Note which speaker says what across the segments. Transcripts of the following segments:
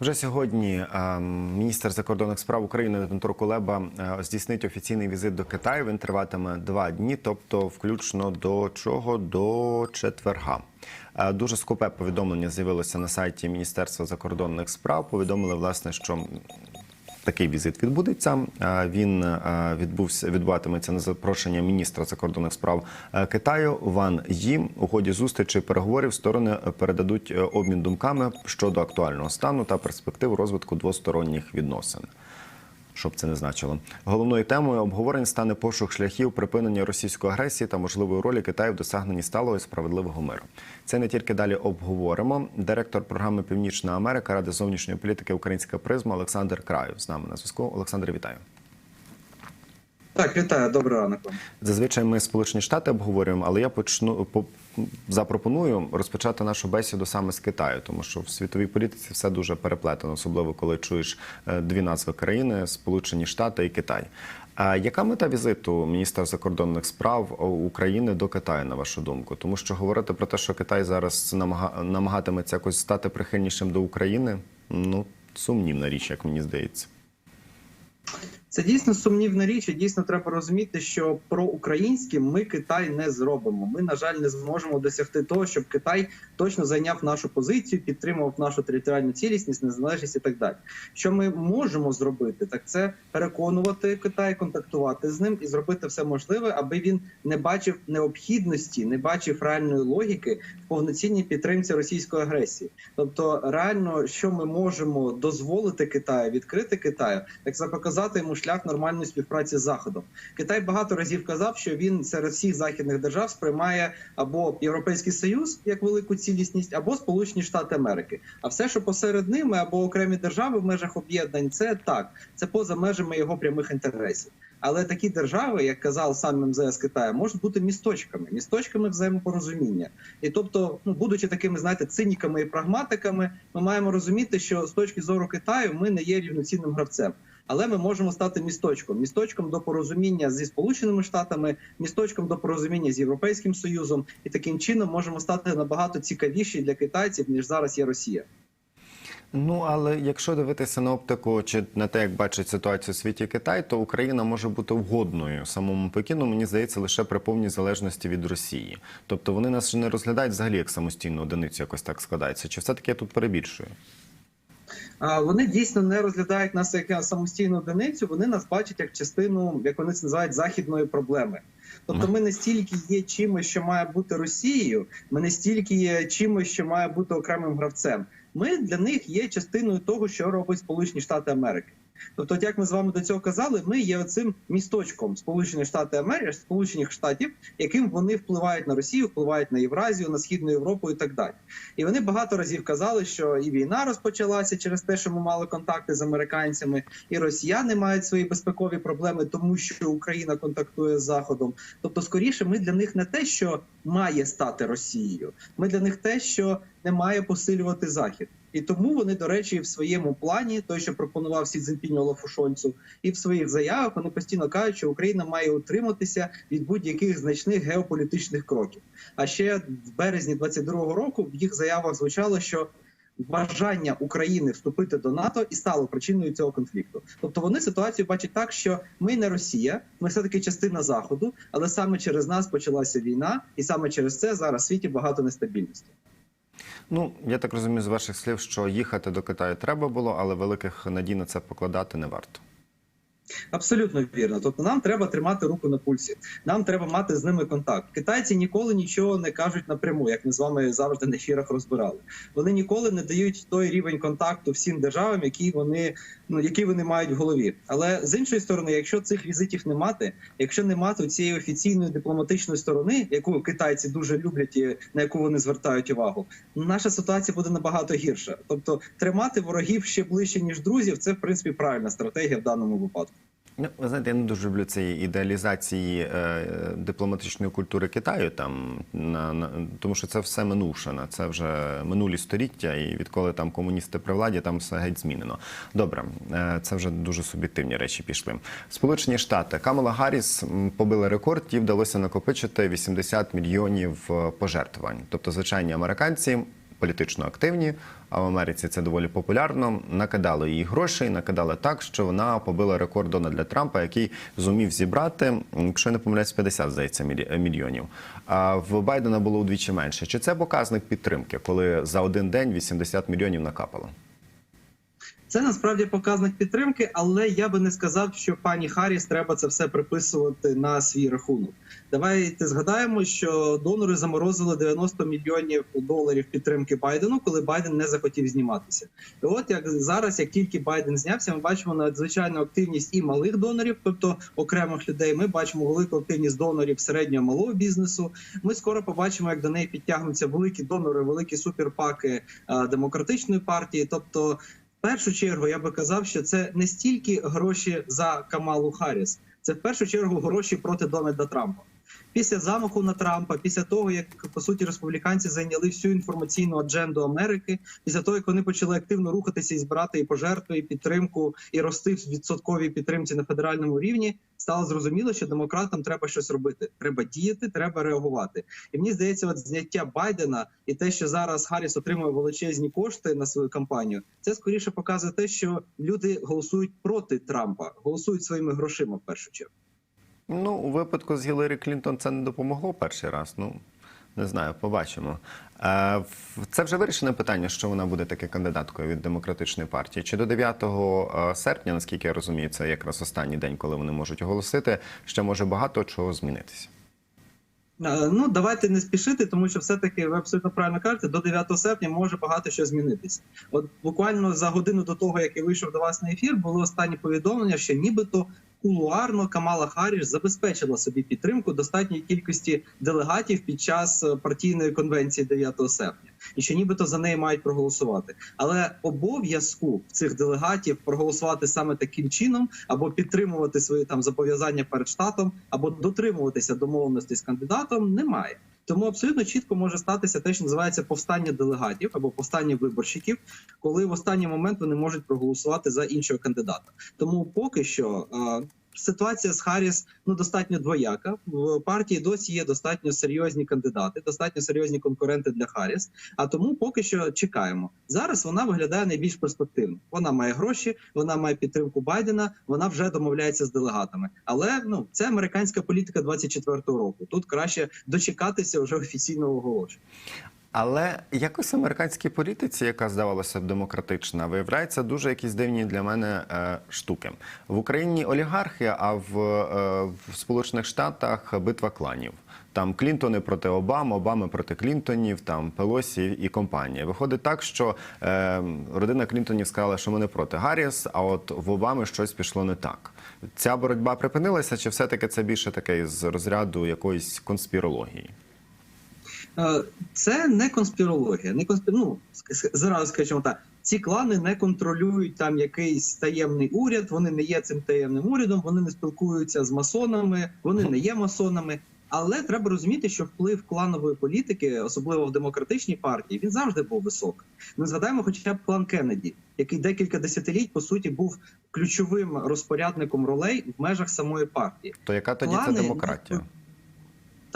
Speaker 1: Вже сьогодні міністр закордонних справ України Дмитро Кулеба здійснить офіційний візит до Китаю. Він триватиме два дні, тобто включно до чого? До четверга. Дуже скупе повідомлення з'явилося на сайті Міністерства закордонних справ. Повідомили власне, що Такий візит відбудеться. Він відбувся відбуватиметься на запрошення міністра закордонних справ е, Китаю Ван Ї. У ході зустрічі переговорів сторони передадуть е, обмін думками щодо актуального стану та перспектив розвитку двосторонніх відносин. Що б це не значило, головною темою обговорень стане пошук шляхів припинення російської агресії та можливої ролі Китаю в досягненні сталого і справедливого миру. Це не тільки далі обговоримо. Директор програми Північна Америка Ради зовнішньої політики Українська призма Олександр Краєв з нами на зв'язку. Олександр, вітаю.
Speaker 2: Так, вітаю, доброго ранку.
Speaker 1: Зазвичай ми Сполучені Штати обговорюємо, але я почну по запропоную розпочати нашу бесіду саме з Китаю, тому що в світовій політиці все дуже переплетено, особливо коли чуєш е, дві назви країни Сполучені Штати і Китай. А яка мета візиту міністра закордонних справ України до Китаю, на вашу думку? Тому що говорити про те, що Китай зараз намага- намагатиметься якось стати прихильнішим до України, ну сумнівна річ, як мені здається.
Speaker 2: Це дійсно сумнівна річ. і Дійсно, треба розуміти, що про українське ми Китай не зробимо. Ми, на жаль, не зможемо досягти того, щоб Китай точно зайняв нашу позицію, підтримував нашу територіальну цілісність, незалежність і так далі. Що ми можемо зробити, так це переконувати Китай, контактувати з ним і зробити все можливе, аби він не бачив необхідності, не бачив реальної логіки в повноцінній підтримці російської агресії. Тобто, реально, що ми можемо дозволити Китаю, відкрити Китаю, так це показати йому шлях нормальної співпраці з Заходом. Китай багато разів казав, що він серед всіх західних держав сприймає або Європейський Союз як велику цілісність, або Сполучені Штати Америки. А все, що посеред ними або окремі держави в межах об'єднань, це так, це поза межами його прямих інтересів. Але такі держави, як казав сам МЗС Китаю, можуть бути місточками, місточками взаємопорозуміння. І тобто, ну будучи такими, знаєте, циніками і прагматиками, ми маємо розуміти, що з точки зору Китаю ми не є рівноцінним гравцем. Але ми можемо стати місточком, місточком до порозуміння зі сполученими штатами, місточком до порозуміння з європейським союзом, і таким чином можемо стати набагато цікавіші для китайців ніж зараз є Росія.
Speaker 1: Ну але якщо дивитися на оптику чи на те, як бачить ситуацію у світі Китай, то Україна може бути вгодною самому Пекіну, мені здається, лише при повній залежності від Росії. Тобто вони нас не розглядають взагалі як самостійну одиницю, якось так складається. Чи все таки я тут перебільшую?
Speaker 2: Вони дійсно не розглядають нас як самостійну одиницю. Вони нас бачать як частину, як вони це називають, західної проблеми. Тобто, ми не стільки є чимось, що має бути Росією, ми не стільки є чимось, що має бути окремим гравцем. Ми для них є частиною того, що робить Сполучені Штати Америки. Тобто, от як ми з вами до цього казали, ми є цим місточком Сполучені Штати Америки, Сполучених Штатів, яким вони впливають на Росію, впливають на Євразію, на східну Європу і так далі. І вони багато разів казали, що і війна розпочалася через те, що ми мали контакти з американцями, і росіяни мають свої безпекові проблеми, тому що Україна контактує з Заходом. Тобто, скоріше, ми для них не те, що має стати Росією, ми для них те, що не має посилювати Захід. І тому вони, до речі, в своєму плані, той, що пропонував Сі Цзіньпінь Олафу Шольцу, і в своїх заявах вони постійно кажуть, що Україна має утриматися від будь-яких значних геополітичних кроків. А ще в березні 22-го року в їх заявах звучало, що бажання України вступити до НАТО і стало причиною цього конфлікту. Тобто вони ситуацію бачать так, що ми не Росія, ми все таки частина заходу, але саме через нас почалася війна, і саме через це зараз в світі багато нестабільності.
Speaker 1: Ну я так розумію з ваших слів, що їхати до Китаю треба було, але великих надій на це покладати не варто.
Speaker 2: Абсолютно вірно. Тобто нам треба тримати руку на пульсі. Нам треба мати з ними контакт. Китайці ніколи нічого не кажуть напряму, як ми з вами завжди на ефірах розбирали. Вони ніколи не дають той рівень контакту всім державам, які вони ну які вони мають в голові. Але з іншої сторони, якщо цих візитів не мати, якщо не мати цієї офіційної дипломатичної сторони, яку китайці дуже люблять і на яку вони звертають увагу, наша ситуація буде набагато гірша. Тобто, тримати ворогів ще ближче ніж друзів, це в принципі правильна стратегія в даному випадку.
Speaker 1: Ну, ви знаєте, я не дуже люблю цієї ідеалізації е, дипломатичної культури Китаю, там на, на тому, що це все минувшина, це вже минулі століття, і відколи там комуністи при владі, там все геть змінено. Добре, е, це вже дуже суб'єктивні речі пішли. Сполучені Штати Камала Гарріс м, побили рекорд, їй вдалося накопичити 80 мільйонів е, пожертвувань. Тобто, звичайні американці політично активні, а в Америці це доволі популярно. Накидали їй грошей, накидали так, що вона побила рекорд Дональда Трампа, який зумів зібрати, якщо не помиляюсь, 50, здається, мілі- мільйонів. А в Байдена було удвічі менше. Чи це показник підтримки, коли за один день 80 мільйонів накапало?
Speaker 2: Це насправді показник підтримки, але я би не сказав, що пані Харріс треба це все приписувати на свій рахунок. Давайте згадаємо, що донори заморозили 90 мільйонів доларів підтримки Байдену, коли Байден не захотів зніматися. І от як зараз, як тільки Байден знявся, ми бачимо надзвичайну активність і малих донорів, тобто окремих людей. Ми бачимо велику активність донорів середнього малого бізнесу. Ми скоро побачимо, як до неї підтягнуться великі донори, великі суперпаки е, демократичної партії, тобто. Першу чергу я би казав, що це не стільки гроші за Камалу Харріс, це в першу чергу гроші проти Дональда Трампа. Після замаху на Трампа, після того як по суті республіканці зайняли всю інформаційну адженду Америки, після того як вони почали активно рухатися і збирати і пожертви, і підтримку, і рости в відсотковій підтримці на федеральному рівні, стало зрозуміло, що демократам треба щось робити. Треба діяти, треба реагувати. І мені здається, от зняття Байдена і те, що зараз Харріс отримує величезні кошти на свою кампанію, це скоріше показує те, що люди голосують проти Трампа, голосують своїми грошима в першу чергу.
Speaker 1: Ну, у випадку з Гіларі Клінтон це не допомогло перший раз. Ну не знаю, побачимо. Е, Це вже вирішене питання, що вона буде таки кандидаткою від демократичної партії. Чи до 9 е, серпня, наскільки я розумію, це якраз останній день, коли вони можуть оголосити, ще може багато чого змінитися.
Speaker 2: Е, Ну давайте не спішити, тому що все-таки ви абсолютно правильно кажете, до 9 серпня може багато що змінитися. От буквально за годину до того, як я вийшов до вас на ефір, було останнє повідомлення, що нібито кулуарно Камала Харріс забезпечила собі підтримку достатньої кількості делегатів під час е, партійної конвенції 9 серпня, і що нібито за неї мають проголосувати. Але обов'язку цих делегатів проголосувати саме таким чином, або підтримувати свої там зобов'язання перед штатом, або дотримуватися домовленості з кандидатом, немає. Тому абсолютно чітко може статися те, що називається повстання делегатів або повстання виборщиків, коли в останній момент вони можуть проголосувати за іншого кандидата. Тому поки що. Ситуація з Харріс ну достатньо двояка. В партії досі є достатньо серйозні кандидати, достатньо серйозні конкуренти для Харріс. А тому поки що чекаємо. Зараз вона виглядає найбільш перспективно. Вона має гроші, вона має підтримку Байдена. Вона вже домовляється з делегатами. Але ну це американська політика 24-го року. Тут краще дочекатися вже офіційного оголошення.
Speaker 1: Але якось американській політиці, яка здавалося б демократична, виявляється дуже якісь дивні для мене е, штуки. В Україні олігархія, а в, е, в Сполучених Штатах битва кланів. Там Клінтони проти Обами, Обами проти Клінтонів, там Пелосі і компанія. Виходить так, що е, родина Клінтонів сказала, що ми не проти Гарріс, а от в Обами щось пішло не так. Ця боротьба припинилася, чи все-таки це більше таке з розряду якоїсь конспірології?
Speaker 2: Е, Це не конспірологія, не конспір... ну, зразу скажімо так. Ці клани не контролюють там якийсь таємний уряд. Вони не є цим таємним урядом. Вони не спілкуються з масонами, вони не є масонами. Але треба розуміти, що вплив кланової політики, особливо в демократичній партії, він завжди був високий. Ми згадаємо, хоча б клан Кеннеді, який декілька десятиліть по суті був ключовим розпорядником ролей в межах самої партії.
Speaker 1: То яка тоді це демократія?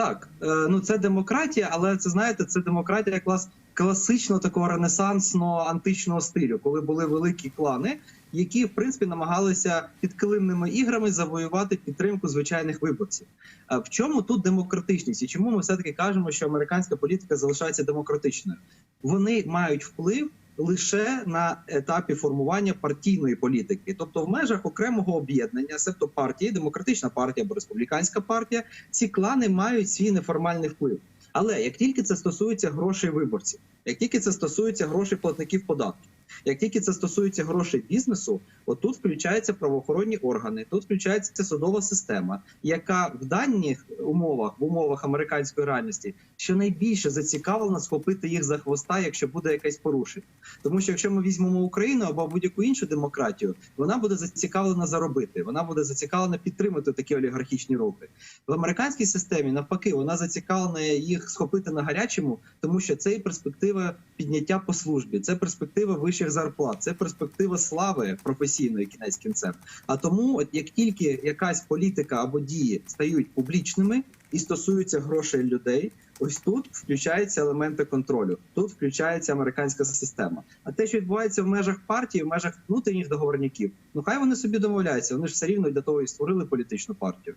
Speaker 2: Так, е, ну це демократія, але це знаєте, це демократія клас класичного такого ренесансного античного стилю, коли були великі клани, які в принципі намагалися підкилимними іграми завоювати підтримку звичайних виборців. А в чому тут демократичність? І чому ми все таки кажемо, що американська політика залишається демократичною? Вони мають вплив. Лише на етапі формування партійної політики, тобто в межах окремого об'єднання, себто партії, демократична партія або республіканська партія, ці клани мають свій неформальний вплив. Але як тільки це стосується грошей виборців, як тільки це стосується грошей платників податків, як тільки це стосується грошей бізнесу, отут включаються правоохоронні органи, тут включається судова система, яка в даних умовах, в умовах американської реальності, щонайбільше зацікавлена схопити їх за хвоста, якщо буде якесь порушення. Тому що якщо ми візьмемо Україну або будь-яку іншу демократію, вона буде зацікавлена заробити, вона буде зацікавлена підтримати такі олігархічні рухи. В американській системі навпаки, вона зацікавлена їх схопити на гарячому, тому що це і перспектива підняття по службі, це перспектива вищих зарплат, це перспектива слави професійної кінець кінцем. А тому, як тільки якась політика або дії стають публічними. і стосуються грошей людей, ось тут включаються елементи контролю. Тут включається американська система. А те, що відбувається в межах партії, в межах внутрішніх договорників, ну хай вони собі домовляються. Вони ж все рівно для того і створили політичну партію.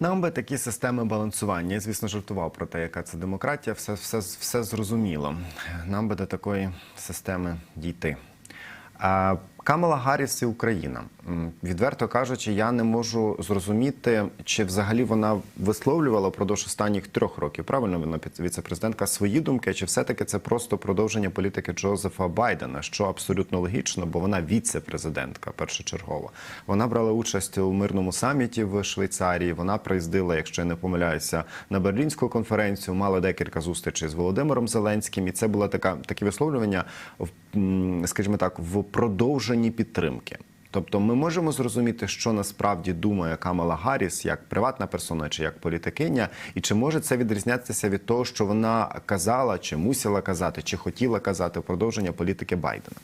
Speaker 1: Нам би такі системи балансування. Я, звісно, жартував про те, яка це демократія. Все, все, все зрозуміло. Нам би до такої системи дійти. А, Камала Гарріс і Україна. Відверто кажучи, я не можу зрозуміти, чи взагалі вона висловлювала впродовж останніх трьох років. Правильно вона віце-президентка свої думки, чи все-таки це просто продовження політики Джозефа Байдена, що абсолютно логічно, бо вона віце-президентка першочергова. Вона брала участь у мирному саміті в Швейцарії. Вона приїздила, якщо я не помиляюся, на Берлінську конференцію, мала декілька зустрічей з Володимиром Зеленським, і це була така такі висловлювання, скажімо так, в продовженні підтримки. Тобто ми можемо зрозуміти, що насправді думає Камала Гарріс як приватна персона чи як політикиня, і чи може це відрізнятися від того, що вона казала, чи мусила казати, чи хотіла казати в продовження політики Байдена?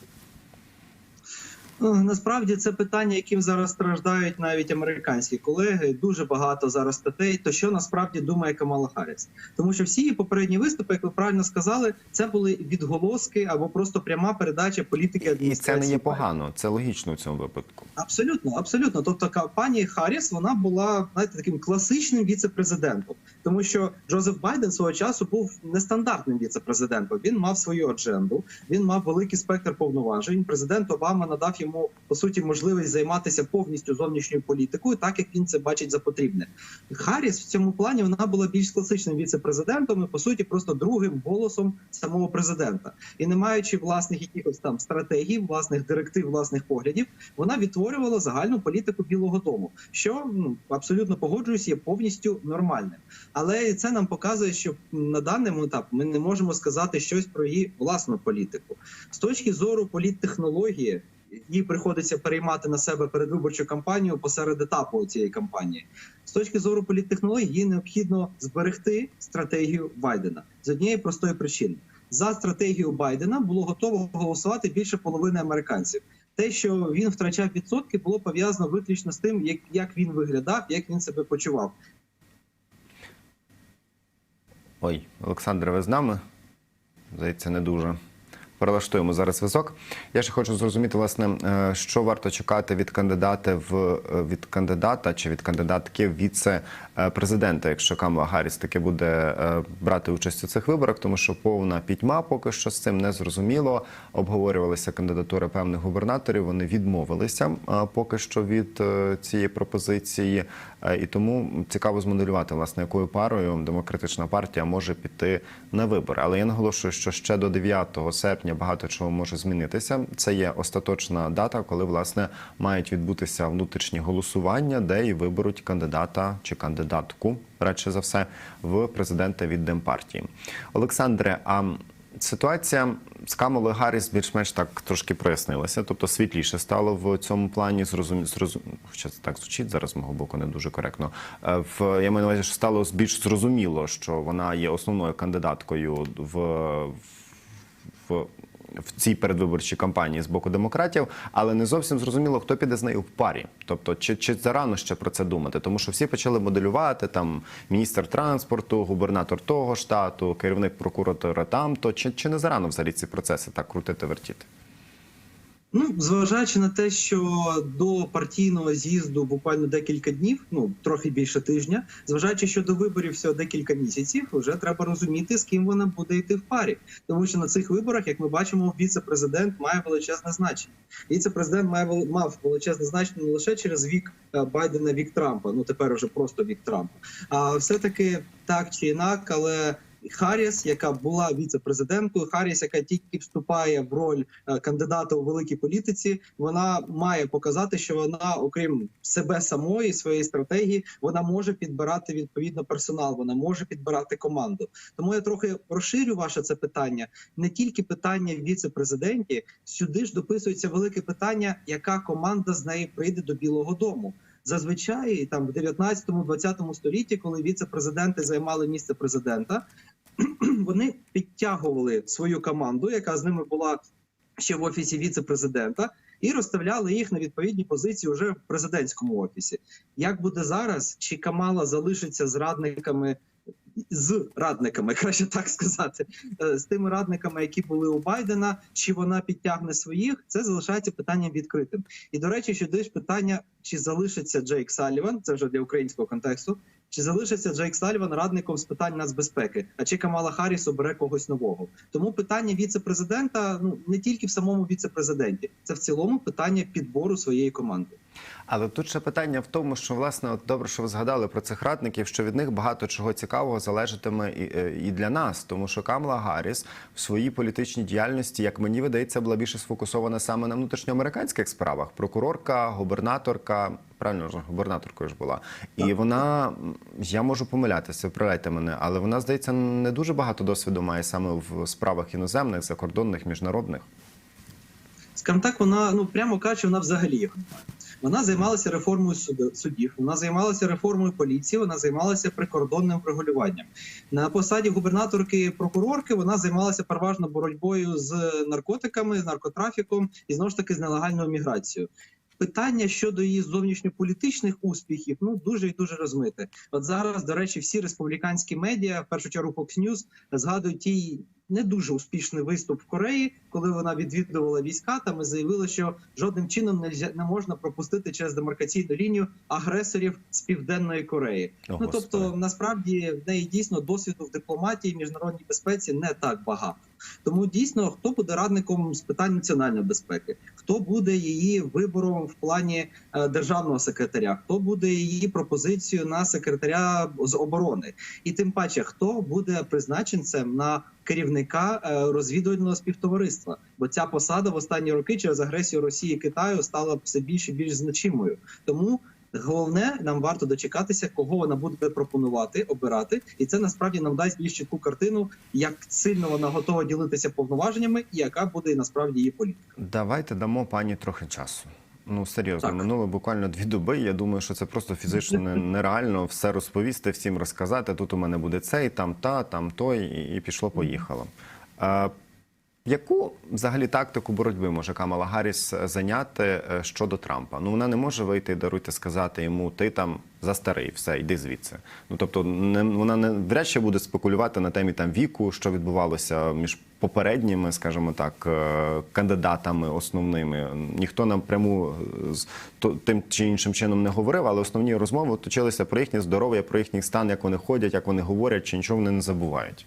Speaker 2: Ну, Насправді це питання, яким зараз страждають навіть американські колеги. Дуже багато зараз статей. То що насправді думає Камала Харріс? Тому що всі її попередні виступи, як ви правильно сказали, це були відголоски або просто пряма передача політики
Speaker 1: І це не є погано, це логічно в цьому випадку.
Speaker 2: Абсолютно, абсолютно. Тобто, пані Харріс вона була знаєте, таким класичним віце-президентом, тому що Джозеф Байден свого часу був нестандартним віце-президентом. Він мав свою адженду, він мав великий спектр повноважень. Президент Обама надав йому по суті можливість займатися повністю зовнішньою політикою, так як він це бачить за потрібне. Харріс в цьому плані вона була більш класичним віце-президентом і по суті просто другим голосом самого президента. І не маючи власних якихось там стратегій, власних директив, власних поглядів, вона відтворювала загальну політику Білого Дому, що ну абсолютно погоджуюсь, є повністю нормальним. Але це нам показує, що на даному етапі ми не можемо сказати щось про її власну політику з точки зору політтехнології. Їй приходиться переймати на себе передвиборчу кампанію посеред етапу цієї кампанії. З точки зору політтехнології, їй необхідно зберегти стратегію Байдена з однієї простої причини. За стратегію Байдена було готово голосувати більше половини американців. Те, що він втрачав відсотки, було пов'язано виключно з тим, як, як він виглядав, як він себе почував.
Speaker 1: Ой, Олександре, ви з нами? Здається, не дуже. Перелаштуємо зараз зв'язок. Я ще хочу зрозуміти, власне, е, що варто чекати від кандидата в е, від кандидата чи від кандидатки віце-президента, якщо Камала Гарріс таки буде е, брати участь у цих виборах, тому що повна пітьма поки що з цим не зрозуміло. Обговорювалися кандидатури певних губернаторів. Вони відмовилися поки що від цієї пропозиції, і тому цікаво змоделювати, власне, якою парою демократична партія може піти на вибори. Але я наголошую, що ще до 9 серпня багато чого може змінитися. Це є остаточна дата, коли власне мають відбутися внутрішні голосування, де і виберуть кандидата чи кандидатку, радше за все, в президента від Демпартії. Олександре, а Ситуація з Камалою Гарріс більш-менш так трошки прояснилася, тобто світліше стало в цьому плані. Зрозум... Зрозум... Хоча це так звучить зараз з мого боку не дуже коректно. Е, В я маю на увазі, що стало більш зрозуміло, що вона є основною кандидаткою в, в в цій передвиборчій кампанії з боку демократів, але не зовсім зрозуміло, хто піде з нею в парі. Тобто, чи, чи зарано ще про це думати? Тому що всі почали моделювати там міністр транспорту, губернатор того штату, керівник прокуратури там, то чи, чи не зарано взагалі ці процеси так крутити, вертіти?
Speaker 2: Ну, зважаючи на те, що до партійного з'їзду буквально декілька днів, ну трохи більше тижня, зважаючи, що до виборів всього декілька місяців, вже треба розуміти, з ким вона буде йти в парі. Тому що на цих виборах, як ми бачимо, віце-президент має величезне значення. Віце-президент має мав величезне значення не лише через вік е, Байдена, вік Трампа. Ну тепер уже просто вік Трампа. А все таки так чи інак, але. Харріс, яка була віце-президенткою, Харріс, яка тільки вступає в роль е, кандидата у великій політиці, вона має показати, що вона, окрім себе самої своєї стратегії, вона може підбирати відповідно персонал, вона може підбирати команду. Тому я трохи розширю ваше це питання. Не тільки питання віце-президенті, сюди ж дописується велике питання, яка команда з неї прийде до Білого Дому. Зазвичай там в 19-20 столітті, коли віце-президенти займали місце президента, вони підтягували свою команду, яка з ними була ще в офісі віце-президента, і розставляли їх на відповідні позиції вже в президентському офісі. Як буде зараз? Чи Камала залишиться з радниками? З радниками, краще так сказати, е, з тими радниками, які були у Байдена, чи вона підтягне своїх, це залишається питанням відкритим. І до речі, ще ж питання, чи залишиться Джейк Саліван, це вже для українського контексту, чи залишиться Джейк Саліван радником з питань нацбезпеки, а чи Камала Харріс обере когось нового? Тому питання віце-президента ну не тільки в самому віце-президенті, це в цілому питання підбору своєї команди.
Speaker 1: Але тут ще питання в тому, що власне от добре, що ви згадали про цих радників, що від них багато чого цікавого залежатиме і, е, і для нас, тому що Камала Гарріс в своїй політичній діяльності, як мені видається, була більше сфокусована саме на внутрішньоамериканських справах. Прокурорка, губернаторка, правильно губернаторкою ж була, і вона я можу помилятися, виправляйте мене, але вона здається не дуже багато досвіду має саме в справах іноземних, закордонних, міжнародних.
Speaker 2: Скажімо так, вона ну прямо кажучи, вона взагалі їх не має. Вона займалася реформою суд- судів, вона займалася реформою поліції, вона займалася прикордонним регулюванням. На посаді губернаторки прокурорки вона займалася переважно боротьбою з наркотиками, з наркотрафіком і знову ж таки з нелегальною міграцією. Питання щодо її зовнішньополітичних успіхів ну дуже і дуже розмите. От зараз, до речі, всі республіканські медіа, в першу чергу Fox News, згадують її не дуже успішний виступ в Кореї, коли вона відвідувала війська там і заявила, що жодним чином не можна пропустити через демаркаційну лінію агресорів з південної Кореї.
Speaker 1: О,
Speaker 2: ну тобто,
Speaker 1: Господи.
Speaker 2: насправді в неї дійсно досвіду в дипломатії, міжнародній безпеці не так багато. Тому дійсно, хто буде радником з питань національної безпеки, хто буде її вибором в плані е, державного секретаря, хто буде її пропозицією на секретаря з оборони, і тим паче, хто буде призначенцем на керівника е, розвідувального співтовариства, бо ця посада в останні роки через агресію Росії і Китаю стала все більш і більш значимою. Тому головне нам варто дочекатися, кого вона буде пропонувати, обирати, і це насправді нам дасть більш чітку картину, як сильно вона готова ділитися повноваженнями, і яка буде насправді її політика.
Speaker 1: Давайте дамо пані трохи часу. Ну серйозно,
Speaker 2: Так.
Speaker 1: минуло буквально дві доби. Я думаю, що це просто фізично нереально все розповісти, всім розказати. Тут у мене буде цей, там та, там той, і, і пішло, поїхало. Е, яку взагалі тактику боротьби може Камала Гарріс зайняти е, щодо Трампа? Ну вона не може вийти, даруйте сказати йому, ти там за старий, все, йди звідси. Ну тобто, не вона не вряд чи буде спекулювати на темі там віку, що відбувалося між попередніми, скажімо так, е, кандидатами основними. Ніхто нам пряму з тим чи іншим чином не говорив, але основні розмови точилися про їхнє здоров'я, про їхній стан, як вони ходять, як вони говорять, чи нічого вони не забувають.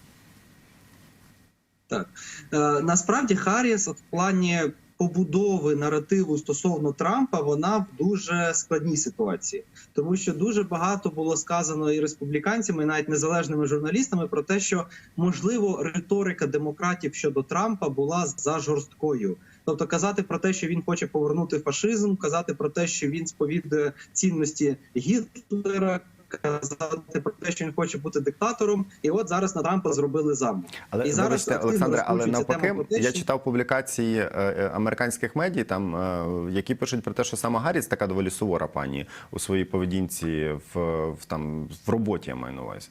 Speaker 2: Так е, насправді Харріс в плані побудови наративу стосовно Трампа вона в дуже складній ситуації, тому що дуже багато було сказано і республіканцями, і навіть незалежними журналістами про те, що можливо риторика демократів щодо Трампа була за жорсткою. Тобто казати про те, що він хоче повернути фашизм, казати про те, що він сповідує цінності Гітлера. Казати про те, що він хоче бути диктатором, і от зараз на Трампа зробили замок.
Speaker 1: Але
Speaker 2: І зараз
Speaker 1: вибачте, Олександре, але навпаки,
Speaker 2: тема
Speaker 1: я читав публікації е, е, американських медій, там е, які пишуть про те, що сама Гарріс така доволі сувора пані у своїй поведінці в, в там в роботі. Я маю на увазі.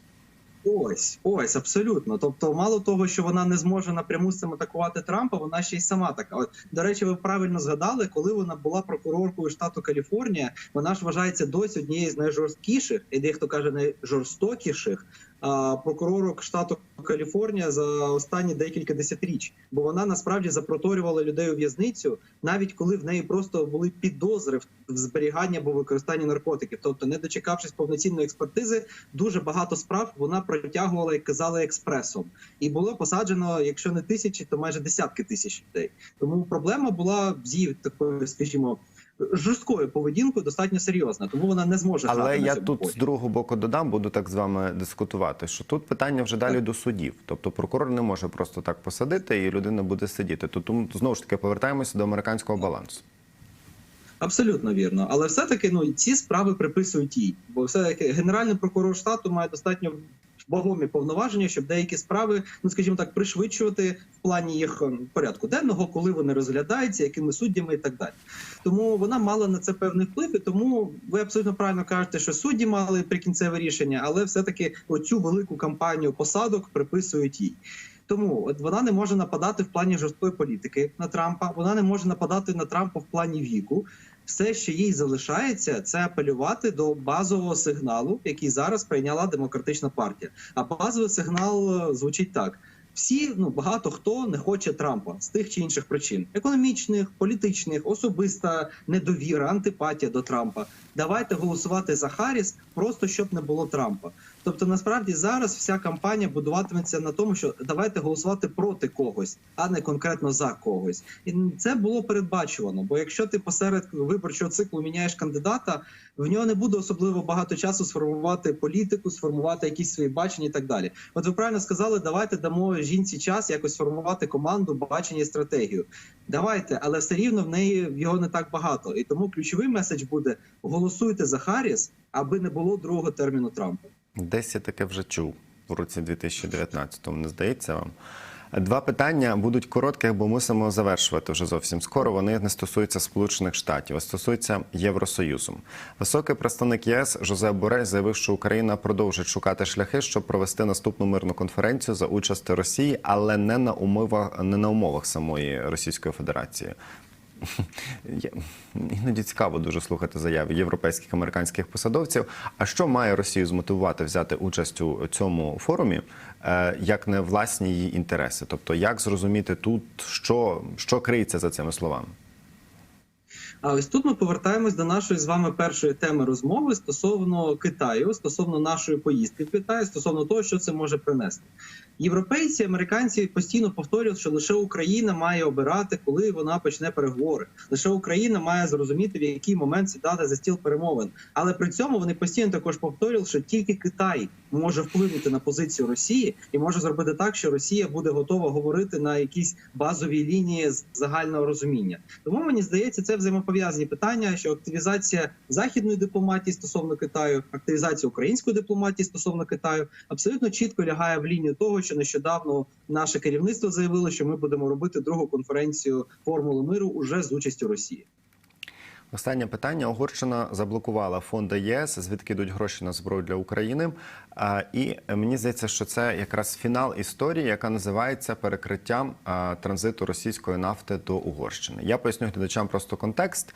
Speaker 2: Ось, ось, абсолютно. Тобто, мало того, що вона не зможе напряму з цим атакувати Трампа, вона ще й сама така. От, до речі, ви правильно згадали, коли вона була прокуроркою штату Каліфорнія, вона ж вважається досі однією з найжорсткіших, і дехто каже найжорстокіших прокуророк штату Каліфорнія за останні декілька десятиріч. Бо вона насправді запроторювала людей у в'язницю, навіть коли в неї просто були підозри в зберіганні або використанні наркотиків. Тобто, не дочекавшись повноцінної експертизи, дуже багато справ вона протягувала, як казали, експресом, і було посаджено, якщо не тисячі, то майже десятки тисяч людей. Тому проблема була з її такою, скажімо, жорсткою поведінкою достатньо серйозна. Тому вона не зможе
Speaker 1: Але
Speaker 2: грати
Speaker 1: я тут
Speaker 2: полі.
Speaker 1: з другого боку додам, буду так з вами дискутувати. Що тут питання вже далі до судів. Тобто прокурор не може просто так посадити, і людина буде сидіти. Тут тому знову ж таки повертаємося до американського балансу.
Speaker 2: Абсолютно вірно, але все-таки ну ці справи приписують їй, бо все таки генеральний прокурор штату має достатньо вагомі повноваження, щоб деякі справи, ну скажімо так, пришвидшувати в плані їх ем, порядку денного, коли вони розглядаються, якими суддями і так далі. Тому вона мала на це певний вплив, і тому ви абсолютно правильно кажете, що судді мали прикінцеве рішення, але все таки оцю велику кампанію посадок приписують їй. Тому от вона не може нападати в плані жорсткої політики на Трампа. Вона не може нападати на Трампа в плані віку. Все, що їй залишається, це апелювати до базового сигналу, який зараз прийняла демократична партія. А базовий сигнал е, звучить так: всі, ну багато хто не хоче Трампа з тих чи інших причин: економічних, політичних, особиста недовіра, антипатія до Трампа. Давайте голосувати за Харріс, просто щоб не було Трампа. Тобто, насправді зараз вся кампанія будуватиметься на тому, що давайте голосувати проти когось, а не конкретно за когось. І це було передбачувано. Бо якщо ти посеред виборчого циклу міняєш кандидата, в нього не буде особливо багато часу сформувати політику, сформувати якісь свої бачення і так далі. От ви правильно сказали, давайте дамо жінці час якось сформувати команду, бачення і стратегію. Давайте, але все рівно в неї його не так багато. І тому ключовий меседж буде: голосуйте за Харріс, аби не було другого терміну Трампа.
Speaker 1: Десь я таке вже чув в році 2019-му, не здається вам. Два питання будуть коротких, бо мусимо завершувати вже зовсім скоро. Вони не стосуються Сполучених Штатів, а стосуються Євросоюзу. Високий представник ЄС Жозеп Борель заявив, що Україна продовжить шукати шляхи, щоб провести наступну мирну конференцію за участі Росії, але не на умовах не на умовах самої Російської Федерації. Іноді цікаво дуже слухати заяви європейських американських посадовців. А що має Росію змотивувати взяти участь у цьому форумі, е, як не власні її інтереси? Тобто, як зрозуміти тут, що, що криється за цими словами?
Speaker 2: А ось тут ми повертаємось до нашої з вами першої теми розмови стосовно Китаю, стосовно нашої поїздки в Китай, стосовно того, що це може принести. Європейці, американці постійно повторюють, що лише Україна має обирати, коли вона почне переговори. Лише Україна має зрозуміти, в який момент сідати за стіл перемовин. Але при цьому вони постійно також повторюють, що тільки Китай може вплинути на позицію Росії і може зробити так, що Росія буде готова говорити на якісь базові лінії загального розуміння. Тому мені здається, це взаємопов'язані питання, що активізація західної дипломатії стосовно Китаю, активізація української дипломатії стосовно Китаю абсолютно чітко лягає в лінію того, що нещодавно наше керівництво заявило, що ми будемо робити другу конференцію формули миру уже з участю Росії.
Speaker 1: Останнє питання. Угорщина заблокувала фонди ЄС, звідки йдуть гроші на зброю для України. І мені здається, що це якраз фінал історії, яка називається перекриттям транзиту російської нафти до Угорщини. Я поясню глядачам просто контекст.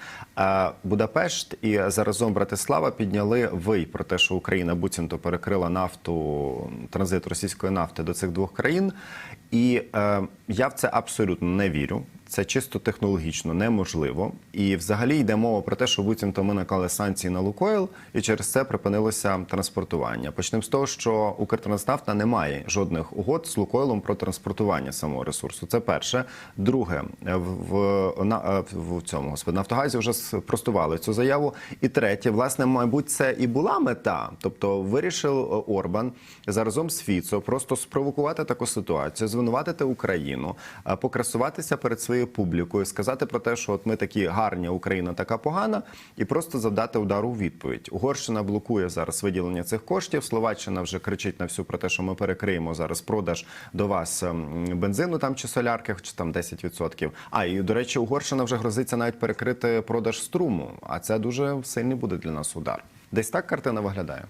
Speaker 1: Будапешт і заразом Братислава підняли вий про те, що Україна буцімто перекрила нафту транзит російської нафти до цих двох країн. І е, я в це абсолютно не вірю. Це чисто технологічно неможливо. І взагалі йде мова про те, що буцімто ми наклали санкції на Лукойл, і через це припинилося транспортування. Почнемо з того, що Укртранснафта не має жодних угод з Лукойлом про транспортування самого ресурсу. Це перше. Друге, в, на, в цьому господи, Нафтогазі вже спростували цю заяву. І третє, власне, мабуть, це і була мета. Тобто, вирішив Орбан заразом з Фіцо просто спровокувати таку ситуацію, звинуватити Україну, покрасуватися перед своєю публікою, сказати про те, що от ми такі гарні, Україна така погана, і просто завдати удару у відповідь. Угорщина блокує зараз виділення цих коштів. Словаччина вже кричить на всю про те, що ми перекриємо зараз продаж до вас ем, бензину там чи солярки, хоч там 10%. А і до речі, Угорщина вже грозиться навіть перекрити продаж струму. А це дуже сильний буде для нас удар. Десь так картина виглядає.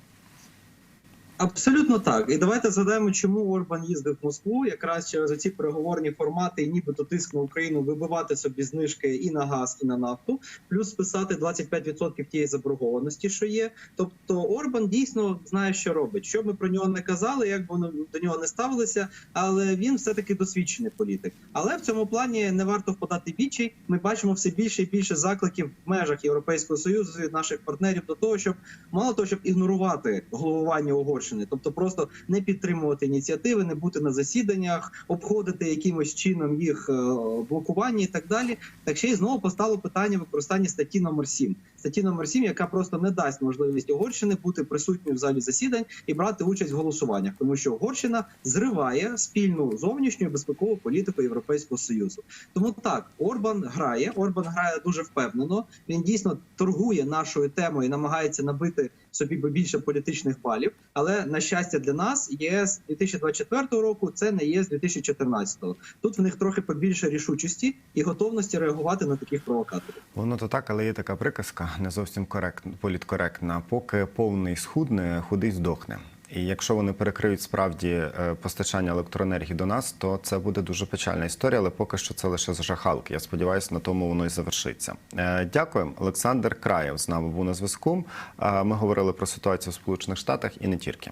Speaker 2: Абсолютно так. І давайте згадаємо, чому Орбан їздив в Москву, якраз через ці переговорні формати, і нібито тиск на Україну вибивати собі знижки і на газ, і на нафту, плюс списати 25% тієї заборгованості, що є. Тобто Орбан дійсно знає, що робить. Що ми про нього не казали, як би до нього не ставилися, але він все таки досвідчений політик. Але в цьому плані не варто впадати в. Ми бачимо все більше і більше закликів в межах Європейського союзу від наших партнерів до того, щоб мало того, щоб ігнорувати головування Угорщини, тобто просто не підтримувати ініціативи, не бути на засіданнях, обходити якимось чином їх е, блокування і так далі. Так ще й знову постало питання використання статті номер 7. Статті номер 7, яка просто не дасть можливість Угорщини бути присутньою в залі засідань і брати участь в голосуваннях, тому що Угорщина зриває спільну зовнішню безпекову політику Європейського союзу. Тому так Орбан грає. Орбан грає дуже впевнено. Він дійсно торгує нашою темою, і намагається набити собі більше політичних балів. Але на щастя для нас, ЄС 2024 року це не ЄС 2014. Тут в них трохи побільше рішучості і готовності реагувати на таких провокаторів.
Speaker 1: Воно то так, але є така приказка, не зовсім коректна, політкоректна. Поки повний схудне, худий здохне. І якщо вони перекриють справді е, постачання електроенергії до нас, то це буде дуже печальна історія, але поки що це лише зажахалки. Я сподіваюся, на тому воно і завершиться. Е, Дякую. Олександр Краєв з нами був на зв'язку. Е, Ми говорили про ситуацію в Сполучених Штатах і не тільки.